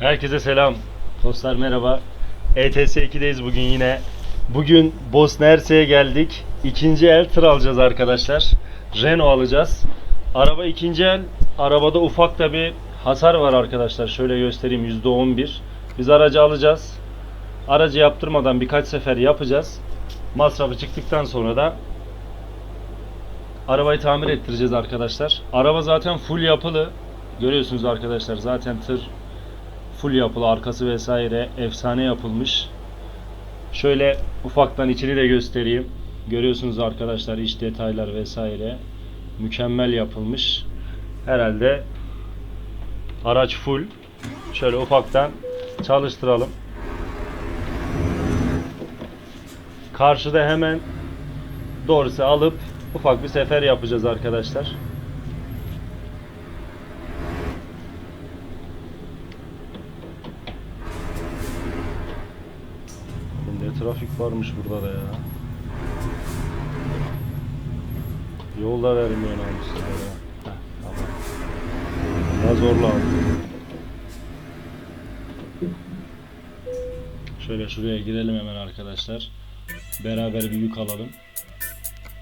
Herkese selam. Dostlar merhaba. ETS 2'deyiz bugün yine. Bugün Bosna Hersek'e geldik. İkinci el tır alacağız arkadaşlar. Renault alacağız. Araba ikinci el. Arabada ufak da bir hasar var arkadaşlar. Şöyle göstereyim %11. Biz aracı alacağız. Aracı yaptırmadan birkaç sefer yapacağız. Masrafı çıktıktan sonra da arabayı tamir ettireceğiz arkadaşlar. Araba zaten full yapılı. Görüyorsunuz arkadaşlar zaten tır full yapılı arkası vesaire efsane yapılmış. Şöyle ufaktan içini de göstereyim. Görüyorsunuz arkadaşlar iç detaylar vesaire mükemmel yapılmış. Herhalde araç full. Şöyle ufaktan çalıştıralım. Karşıda hemen doğrusu alıp ufak bir sefer yapacağız arkadaşlar. Ne trafik varmış burada da ya. Yol da vermiyor namussuzlara. Heh, tamam. Ya zorla aldım. Şöyle şuraya girelim hemen arkadaşlar. Beraber bir yük alalım.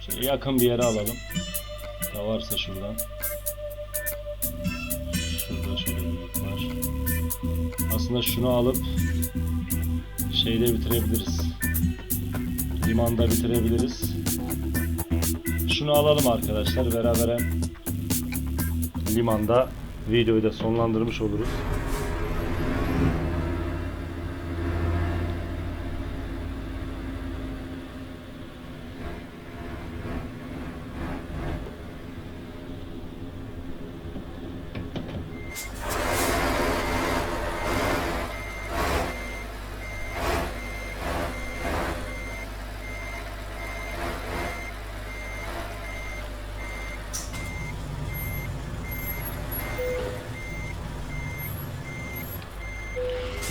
Şöyle yakın bir yere alalım. Da varsa şuradan. Şurada şöyle bir yük var. Aslında şunu alıp şeyde bitirebiliriz. Limanda bitirebiliriz. Şunu alalım arkadaşlar. Beraber limanda videoyu da sonlandırmış oluruz.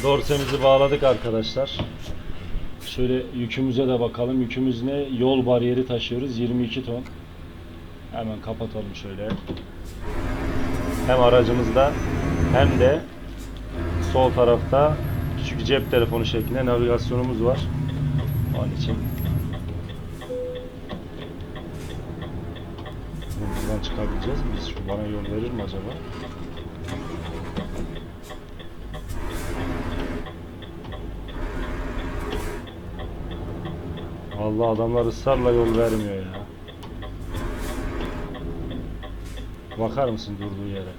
Dorsemizi bağladık arkadaşlar. Şöyle yükümüze de bakalım. Yükümüz ne? Yol bariyeri taşıyoruz. 22 ton. Hemen kapatalım şöyle. Hem aracımızda hem de sol tarafta küçük cep telefonu şeklinde navigasyonumuz var. Onun için buradan çıkabileceğiz? Biz şu bana yol verir mi acaba? Allah adamlar ısrarla yol vermiyor ya. Bakar mısın durduğu yere?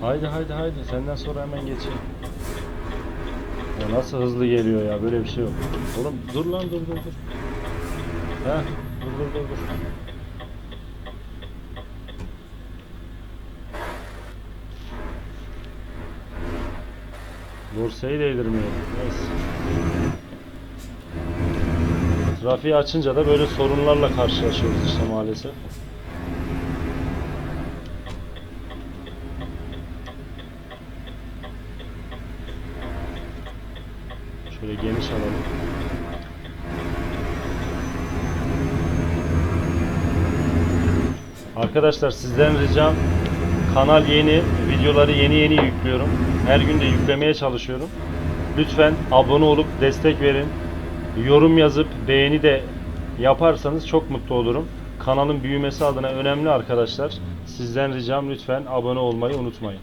Haydi haydi haydi senden sonra hemen geçeyim. Ya nasıl hızlı geliyor ya böyle bir şey yok. Oğlum dur lan dur dur dur. Heh dur dur dur dur. Dorseyi değdirmeyelim. Neyse. Trafiği açınca da böyle sorunlarla karşılaşıyoruz işte maalesef. Şöyle geniş alalım. Arkadaşlar sizden ricam kanal yeni, videoları yeni yeni yüklüyorum. Her gün de yüklemeye çalışıyorum. Lütfen abone olup destek verin. Yorum yazıp beğeni de yaparsanız çok mutlu olurum. Kanalın büyümesi adına önemli arkadaşlar. Sizden ricam lütfen abone olmayı unutmayın.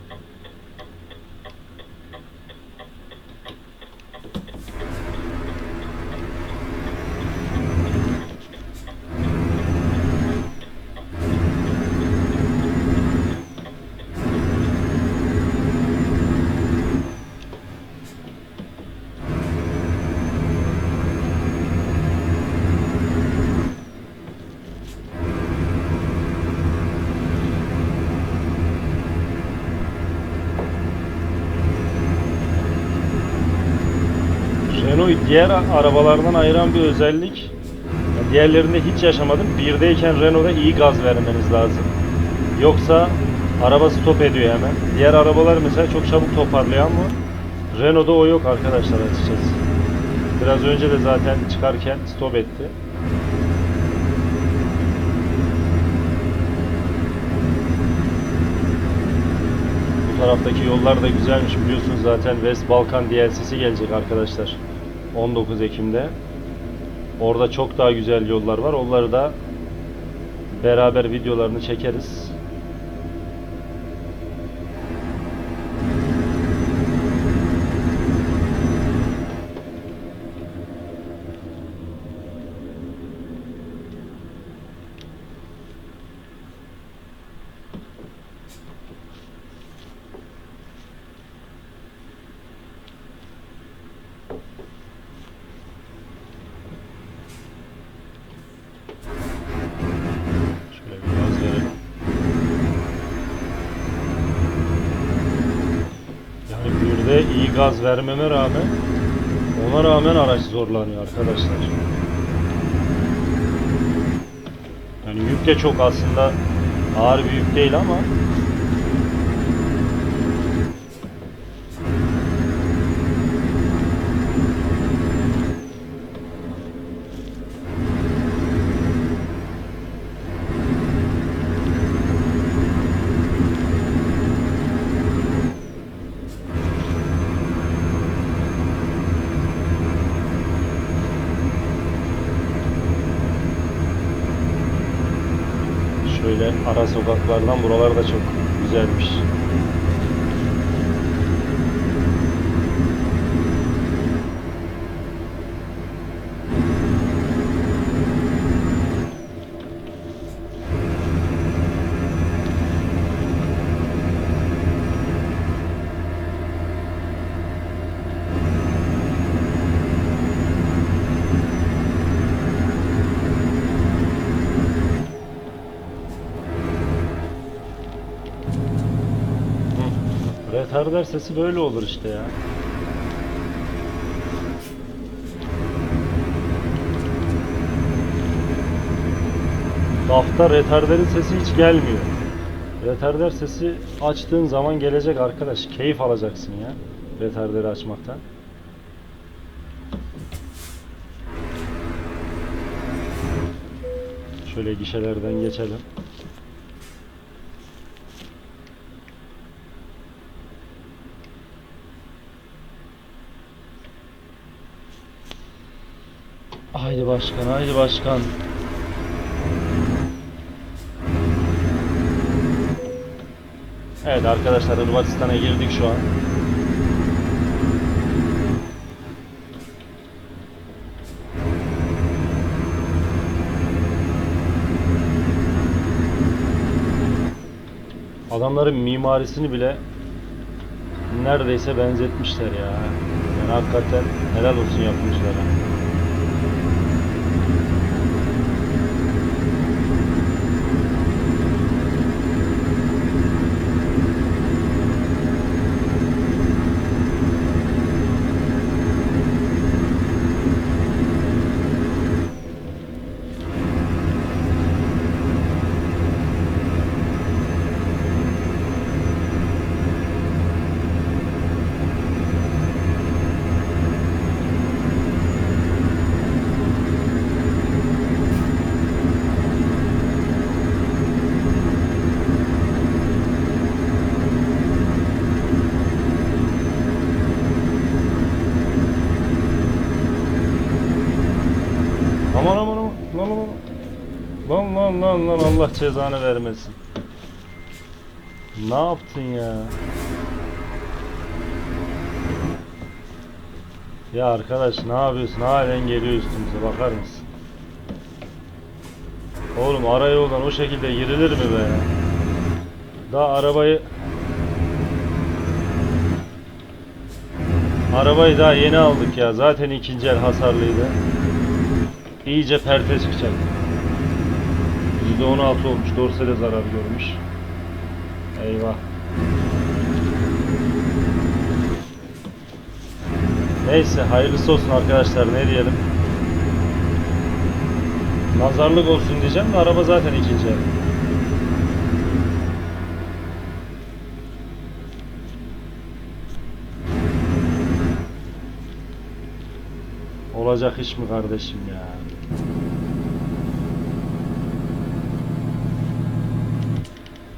Renault diğer arabalardan ayıran bir özellik. Diğerlerinde hiç yaşamadım. Birdeyken Renault'da iyi gaz vermeniz lazım. Yoksa arabası top ediyor hemen. Diğer arabalar mesela çok çabuk toparlayan mı? Renault'da o yok arkadaşlar açıkçası. Biraz önce de zaten çıkarken stop etti. Bu taraftaki yollar da güzelmiş biliyorsunuz zaten West Balkan DLC'si gelecek arkadaşlar. 19 Ekim'de. Orada çok daha güzel yollar var. Onları da beraber videolarını çekeriz. Şöyle bir gaz verelim. Yani bir de iyi gaz vermeme rağmen ona rağmen araç zorlanıyor arkadaşlar. Yani yük de çok aslında ağır bir yük değil ama şöyle ara sokaklardan buralar da çok güzelmiş. Hı. Retarder sesi böyle olur işte ya. DAF'ta retarderin sesi hiç gelmiyor. Retarder sesi açtığın zaman gelecek arkadaş. Keyif alacaksın ya. Retarderi açmaktan. Şöyle gişelerden geçelim. Haydi başkan, haydi başkan. Evet arkadaşlar Hırvatistan'a girdik şu an. Adamların mimarisini bile neredeyse benzetmişler ya. Yani hakikaten helal olsun yapmışlara. Aman aman aman. Lan lan lan. Lan lan Allah cezanı vermesin. Ne yaptın ya? Ya arkadaş ne yapıyorsun? Halen geliyor üstümüze bakar mısın? Oğlum ara yoldan o şekilde girilir mi be? Daha arabayı Arabayı daha yeni aldık ya. Zaten ikinci el hasarlıydı. İyice perte çıkacak. %16 olmuş. Dorsale zarar görmüş. Eyvah. Neyse hayırlısı olsun arkadaşlar ne diyelim. Nazarlık olsun diyeceğim de araba zaten ikinci. Olacak iş mi kardeşim ya?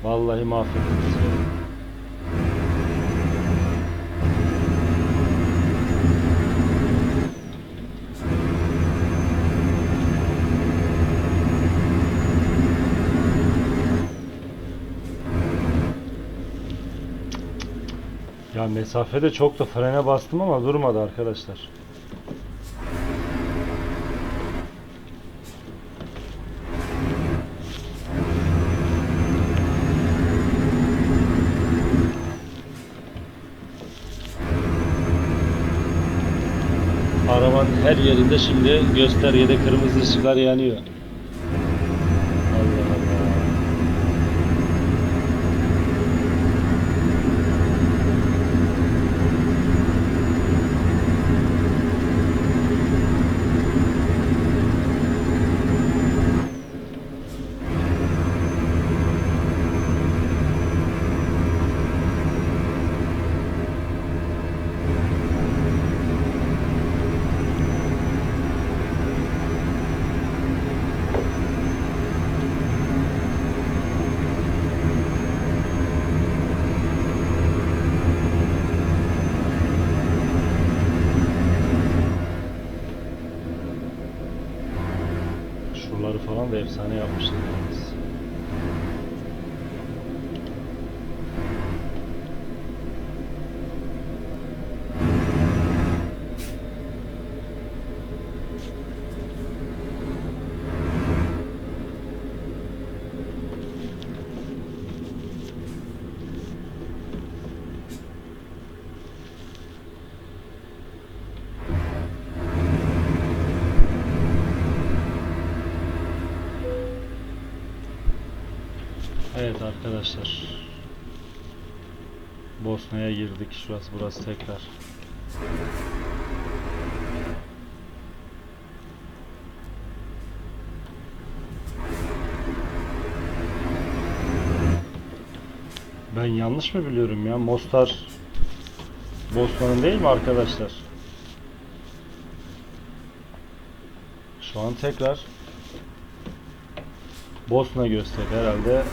Vallahi mahvettik. Ya mesafede çok da frene bastım ama durmadı arkadaşlar. Her yerinde şimdi göstergede kırmızı ışıklar yanıyor. Şuraları falan da efsane yapmışlar Evet arkadaşlar. Bosna'ya girdik. Şurası burası tekrar. Ben yanlış mı biliyorum ya? Mostar Bosna'nın değil mi arkadaşlar? Şu an tekrar Bosna gösterdi herhalde.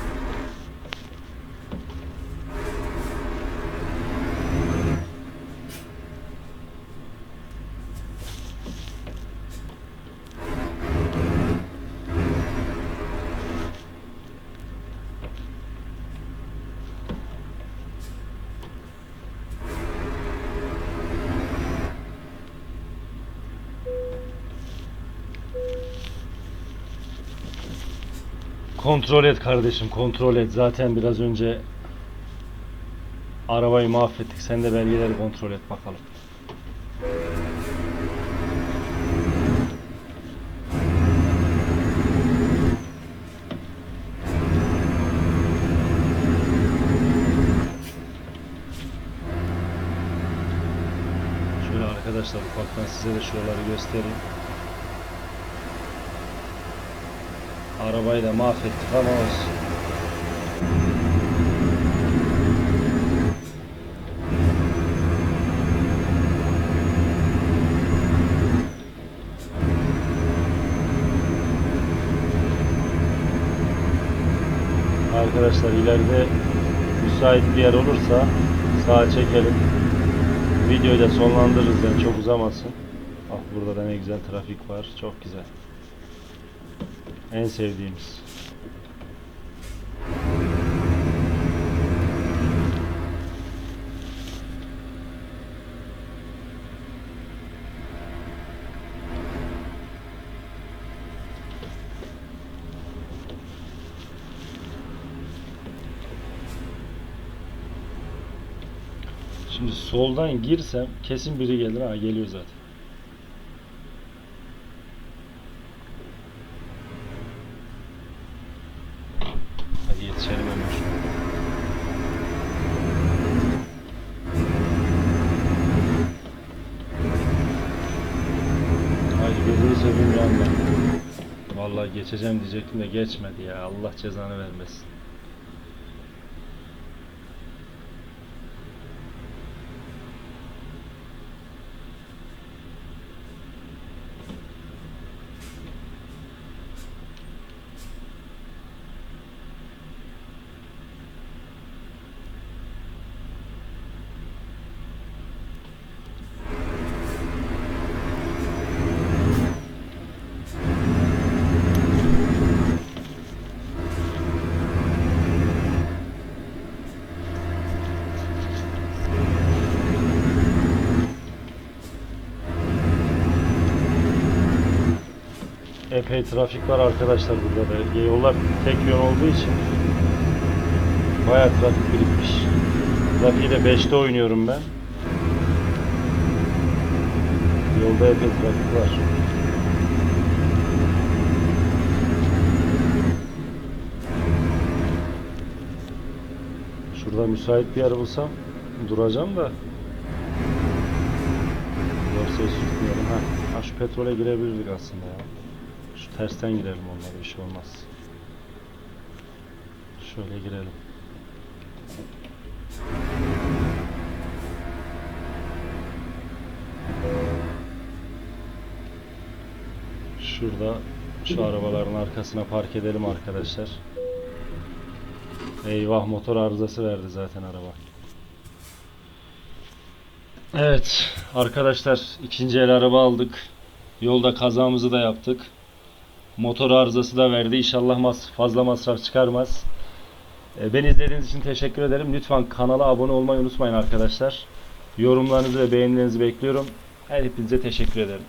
Kontrol et kardeşim, kontrol et. Zaten biraz önce arabayı mahvettik. Sen de belgeleri kontrol et bakalım. Şöyle arkadaşlar ufaktan size de şuraları göstereyim. Arabayı da mahvettik ama olsun. Arkadaşlar ileride müsait bir yer olursa sağa çekelim. Videoyu da sonlandırırız yani çok uzamasın. Ah burada da ne güzel trafik var. Çok güzel. En sevdiğimiz. Şimdi soldan girsem kesin biri gelir. Ha geliyor zaten. Vallahi geçeceğim diyecektim de geçmedi ya. Allah cezanı vermesin. Epey trafik var arkadaşlar burada da. Yollar tek yön olduğu için bayağı trafik birikmiş. Trafiği de 5'te oynuyorum ben. Yolda epey trafik var. Şurada müsait bir yer bulsam duracağım da. Dorsayı sürtmeyelim. Ha. ha şu petrole girebilirdik aslında ya. Tersten girelim onlara bir şey olmaz. Şöyle girelim. Şurada şu arabaların arkasına park edelim arkadaşlar. Eyvah motor arızası verdi zaten araba. Evet arkadaşlar ikinci el araba aldık. Yolda kazamızı da yaptık. Motor arızası da verdi. İnşallah mas fazla masraf çıkarmaz. E, Beni izlediğiniz için teşekkür ederim. Lütfen kanala abone olmayı unutmayın arkadaşlar. Yorumlarınızı ve beğenilerinizi bekliyorum. Her hepinize teşekkür ederim.